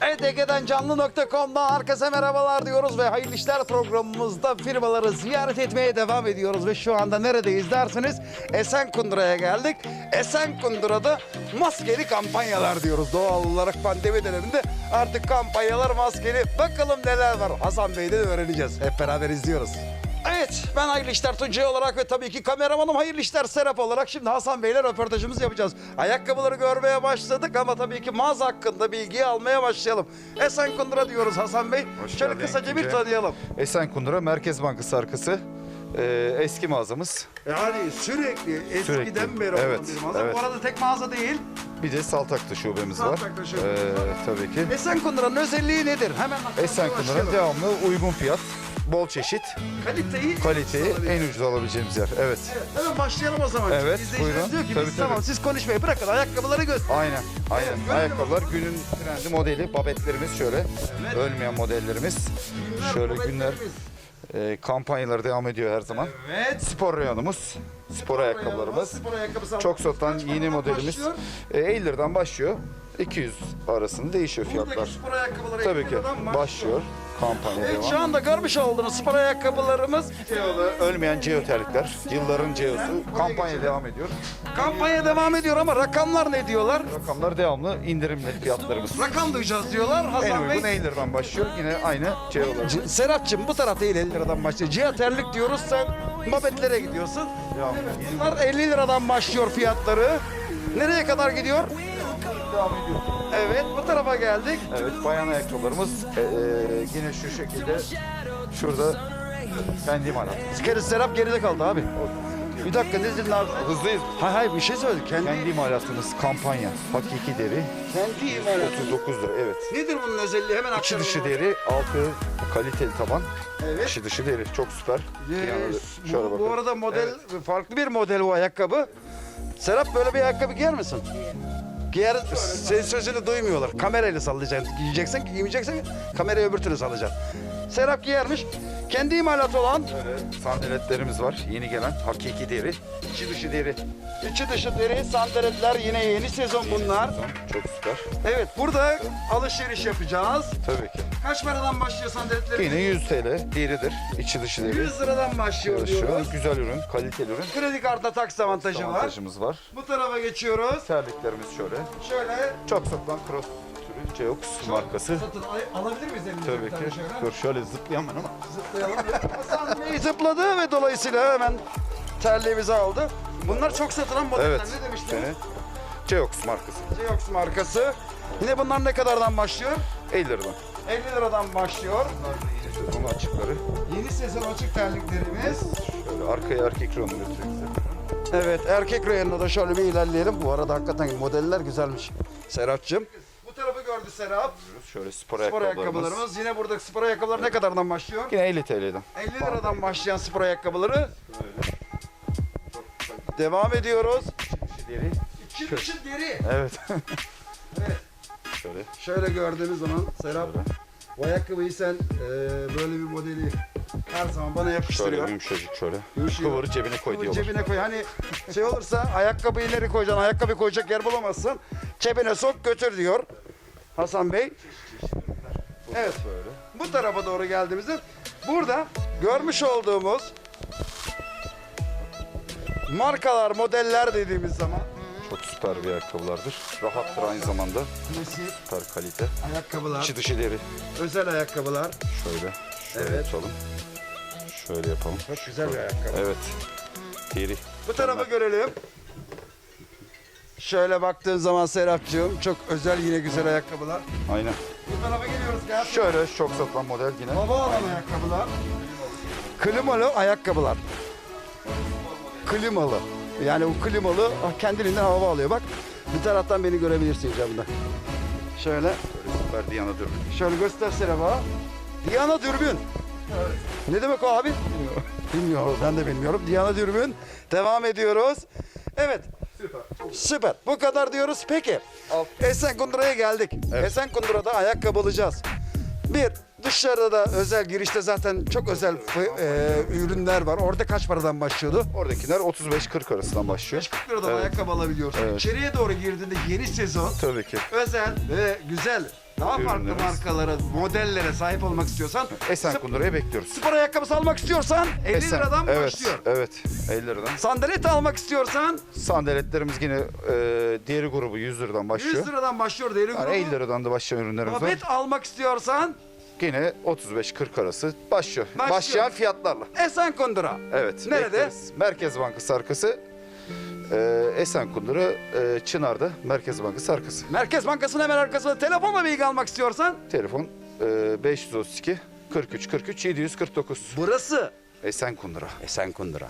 Evet herkese merhabalar diyoruz ve hayırlı işler programımızda firmaları ziyaret etmeye devam ediyoruz ve şu anda neredeyiz derseniz Esenkundura'ya geldik. Esenkundura'da maskeli kampanyalar diyoruz. Doğal olarak pandemi döneminde artık kampanyalar maskeli. Bakalım neler var Hasan Bey'den öğreneceğiz. Hep beraber izliyoruz. Evet ben Hayırlı İşler Tuncay olarak ve tabii ki kameramanım Hayırlı İşler Serap olarak şimdi Hasan Bey'le röportajımızı yapacağız. Ayakkabıları görmeye başladık ama tabii ki mağaza hakkında bilgiyi almaya başlayalım. Esenkundura diyoruz Hasan Bey. Hoş Şöyle geldin kısaca bir Tuncay. tanıyalım. Esenkundura Merkez Bankası arkası e, eski mağazamız. Yani sürekli eskiden Sürekli. beri olan Evet, bir mağaza. evet. Bu arada tek mağaza değil. Bir de Saltaklı şubemiz var. Saltaklı şubemiz E, var. tabii ki. Esenkundura'nın özelliği nedir? Hemen Esenkundura'nın başlayalım. devamlı uygun fiyat, bol çeşit, kaliteyi kaliteyi en ucuz alabileceğimiz yer. Evet. Evet, hemen başlayalım o zaman. Evet, İzleyicilerimiz buyurun. diyor ki Tabii, biz tabii. tamam siz konuşmayı bırakın ayakkabıları göster. Aynen, aynen. görelim Ayakkabılar günün trendi modeli, babetlerimiz şöyle. Ölmeyen modellerimiz. Şöyle günler e, kampanyaları devam ediyor her zaman. Evet. Spor reyonumuz, spor ayakkabılarımız. Spor ayakkabısı. Çok Kaç yeni paradan modelimiz. başlıyor? E, 50 liradan başlıyor. 200 arasında değişiyor Buradaki fiyatlar. spor ayakkabıları Tabii 50 ki başlıyor. Kampanya Evet şu devam. anda görmüş olduğunuz spor ayakkabılarımız Ölmeyen CEO terlikler. Yılların CEO'su. Kampanya devam ediyor. kampanya devam ediyor ama rakamlar ne diyorlar? Rakamlar devamlı indirimli fiyatlarımız. Rakam duyacağız diyorlar En Hasan uygun Bey. 50 liradan başlıyor. Yine aynı CEO'lar. C- Serapcığım bu taraf değil 50 liradan başlıyor. Cihat terlik diyoruz sen mabetlere gidiyorsun. Bunlar 50 liradan başlıyor fiyatları. Nereye kadar gidiyor? Devam ediyor. Evet bu tarafa geldik. Evet bayan ayakkabılarımız e, e, yine şu şekilde şurada kendi imalat. Sikeriz Serap geride kaldı abi. Bir dakika ne dedin abi? Hızlıyız. Hay hay bir şey söyle. Kendi, Kendi imalatımız kampanya. Hakiki deri. kendi imalat. 39 lira evet. Nedir bunun özelliği? Hemen İçi aktaralım. dışı deri, altı kaliteli taban. Evet. İçi dışı deri çok süper. Yes. şöyle Bu, bu arada model farklı bir model bu ayakkabı. Serap böyle bir ayakkabı giyer misin? Giyer, senin sözünü duymuyorlar. Kamerayla sallayacaksın. Giyeceksin ki giymeyeceksin. Kamerayı öbür türlü sallayacaksın. Serap giyermiş. Kendi imalat olan Böyle sandaletlerimiz var. Yeni gelen hakiki deri. İçi dışı deri. içi dışı deri sandaletler yine yeni sezon bunlar. Çok süper. Evet burada alışveriş yapacağız. Tabii ki. Kaç paradan başlıyor sandaletler? Yine 100 TL deridir. İçi dışı deri. 100 liradan başlıyor diyoruz. Güzel ürün, kaliteli ürün. Kredi kartı taksi avantajı var. Avantajımız var. Bu tarafa geçiyoruz. Terliklerimiz şöyle. Şöyle Çok satılan cross Ceox markası. Satın al- alabilir miyiz elimize Tabii bir tane ki. şöyle? Dur şöyle zıplayamam ama. Zıplayalım. Hasan Bey zıpladı ve dolayısıyla hemen terliğimizi aldı. Bunlar çok satılan modeller. Evet. Ne demiştiniz? Seni. Ceox markası. Geox markası. Yine bunlar ne kadardan başlıyor? 50 liradan. 50 liradan başlıyor. Bunlar da yeni sezon açıkları. Yeni sezon açık terliklerimiz. Şöyle arkaya erkek ronu götüreyim size. Evet erkek reyonuna da şöyle bir ilerleyelim. Bu arada hakikaten modeller güzelmiş. Serapcığım. Tarafı gördü Serap. Şöyle spor, Spor ayakkabılarımız. ayakkabılarımız. Yine buradaki spor ayakkabılar ne kadardan başlıyor? Yine 50 TL'den. 50 liradan başlayan spor ayakkabıları. Devam ediyoruz. Deri. İçi dışı deri. Evet. Evet. Şöyle. Şöyle gördüğümüz zaman Serap Şöyle. bu ayakkabıyı sen eee, böyle bir modeli her zaman bana Şöyle yapıştırıyor. yumuşacık şöyle. Yumuşuyor. Kıvır cebine koy diyorlar. cebine koy. Hani şey olursa ayakkabıyı ileri koyacaksın. Ayakkabı koyacak yer bulamazsın. Cebine sok götür diyor. Hasan Bey. Evet. Böyle. Bu tarafa doğru geldiğimizde burada görmüş olduğumuz markalar, modeller dediğimiz zaman Çok süper bir ayakkabılardır. Rahattır aynı zamanda. klasik Süper kalite. ayakkabılar, İçi dışı deri. özel ayakkabılar. Şöyle. Şöyle Evet. tutalım. Şöyle yapalım. Çok güzel bir ayakkabı. Evet. Deri. Bu tarafa görelim. Şöyle baktığın zaman Serapcığım çok özel yine güzel ayakkabılar. Aynen. Bu tarafa geliyoruz gel. Şöyle çok satılan model yine. Hava alan ayakkabılar. Klimalı ayakkabılar. Klimalı. Yani o klimalı ah, kendiliğinden hava alıyor bak. Bir taraftan beni görebilirsin camda. Şöyle, Böyle süper Diana dürbün. şöyle göster Serap'a. Diana dürbün. Ne demek o abi? Bilmiyorum. Bilmiyorum, ben de bilmiyorum. Diana dürbün. Devam ediyoruz. Evet. Süper. Süper. Bu kadar diyoruz. Peki. Esenkundura'ya geldik. Esenkundura'da ayakkabı alacağız. Bir, dışarıda özel girişte zaten çok özel e, ürünler var. Orada kaç paradan başlıyordu? Oradakiler 35-40 arasından başlıyor. 40 liradan Evet. ayakkabı alabiliyorsun. Evet. İçeriye doğru girdiğinde yeni sezon Tabii ki. özel ve güzel Daha farklı ürünlerimiz. markalara, modellere sahip olmak istiyorsan Esen sp- Kundura'ya bekliyoruz. spor ayakkabısı almak istiyorsan 50 Esen, liradan evet, başlıyor. Evet, 50 liradan. Sandalet almak istiyorsan Sandaletlerimiz yine e, diğeri grubu 100 liradan başlıyor. 100 liradan başlıyor deri Yani grubu. 50 liradan da başlayan ürünlerimiz var. Babet almak istiyorsan Yine 35-40 arası başlıyor. Başlıyor. Başlayan fiyatlarla. Esen Kundura. Evet. Nerede? bekleriz. Merkez Bankası arkası. E, Esenkundura, e, Çınar'da Merkez Bankası arkası. Merkez Bankası'nın hemen arkasında telefonla bilgi almak istiyorsan Telefon e, 532 43 43 749. burası Esenkundura. Esen Kundura.